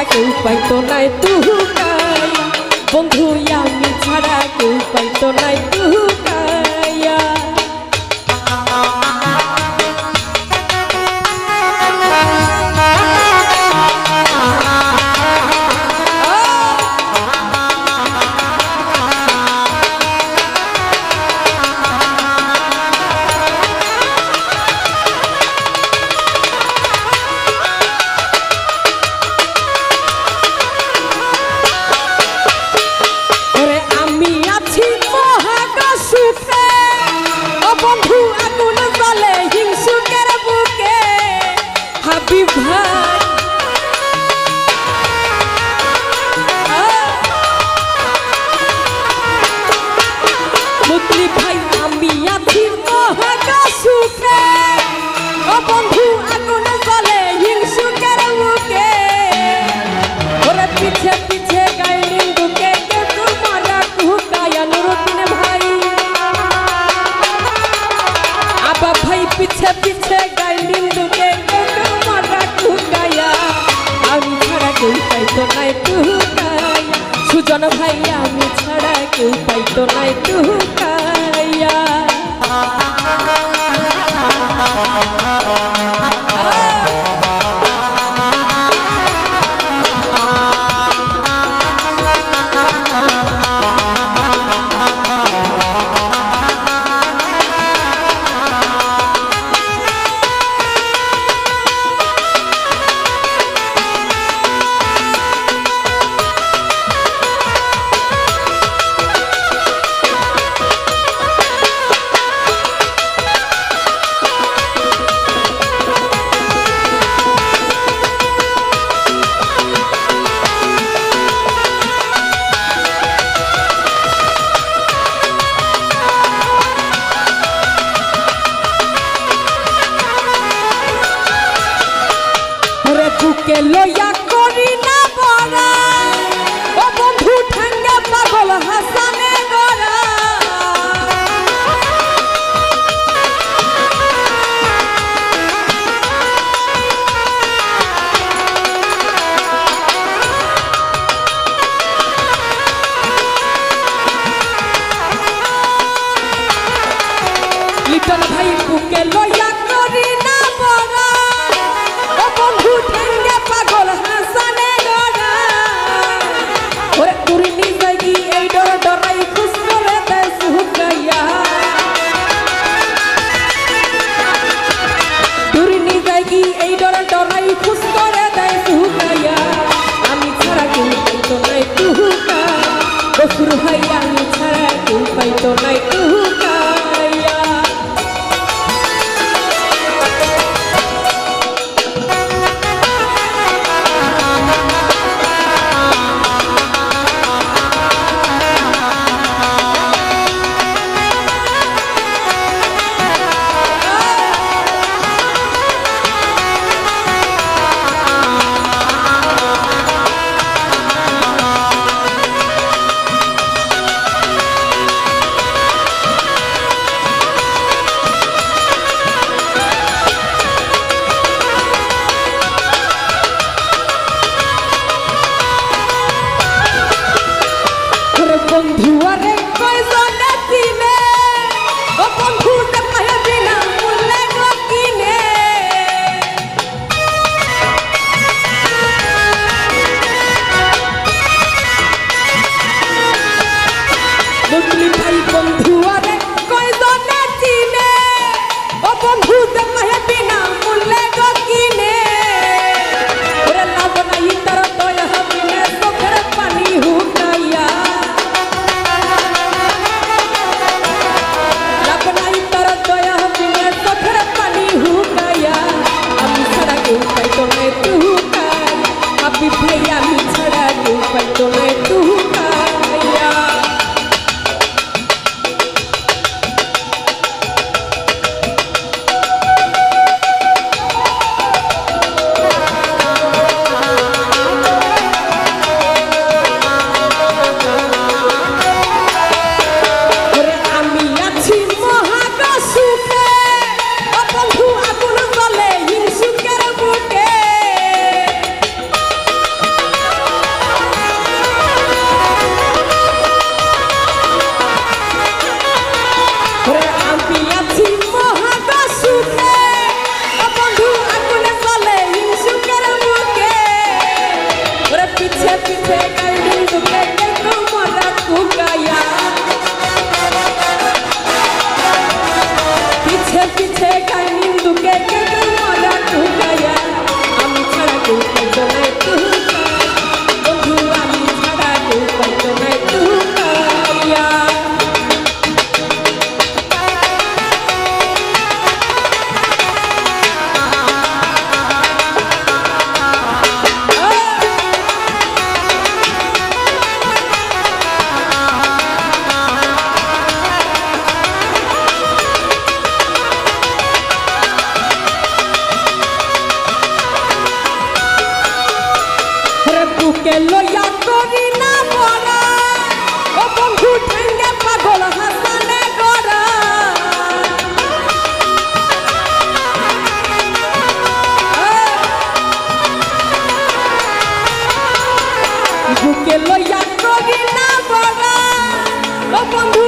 ছাড়া কেউ পাইতো বন্ধু ছাড়া কেউ পাইতো নাই ভাই আমি ছাড়া কেউ পাইতো নাই টুকাইয়া বুকে লইয়া করি না বড়া ও পাগল লইয়া করি না বড়া বন্ধু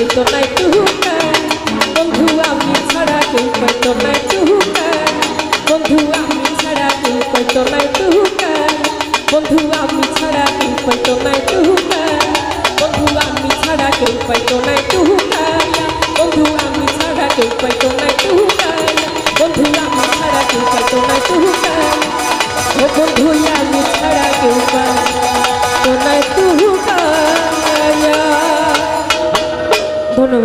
পাইতো নাই টুকায় বন্ধু, আমি ছাড়া কেউ পাইতো নাই টুকায় বন্ধু, আমি ছাড়া কেউ পাইতো নাই টুকায় বন্ধু, আমি ছাড়া কেউ পাইতো নাই টুকায় বন্ধু, আমি ছাড়া কেউ পাইতো নাই টুকায় বন্ধু, আমি ছাড়া কেউ পাইতো নাই টুকায় বন্ধু, আমি ছাড়া কেউ পাইতো নাই টুকায়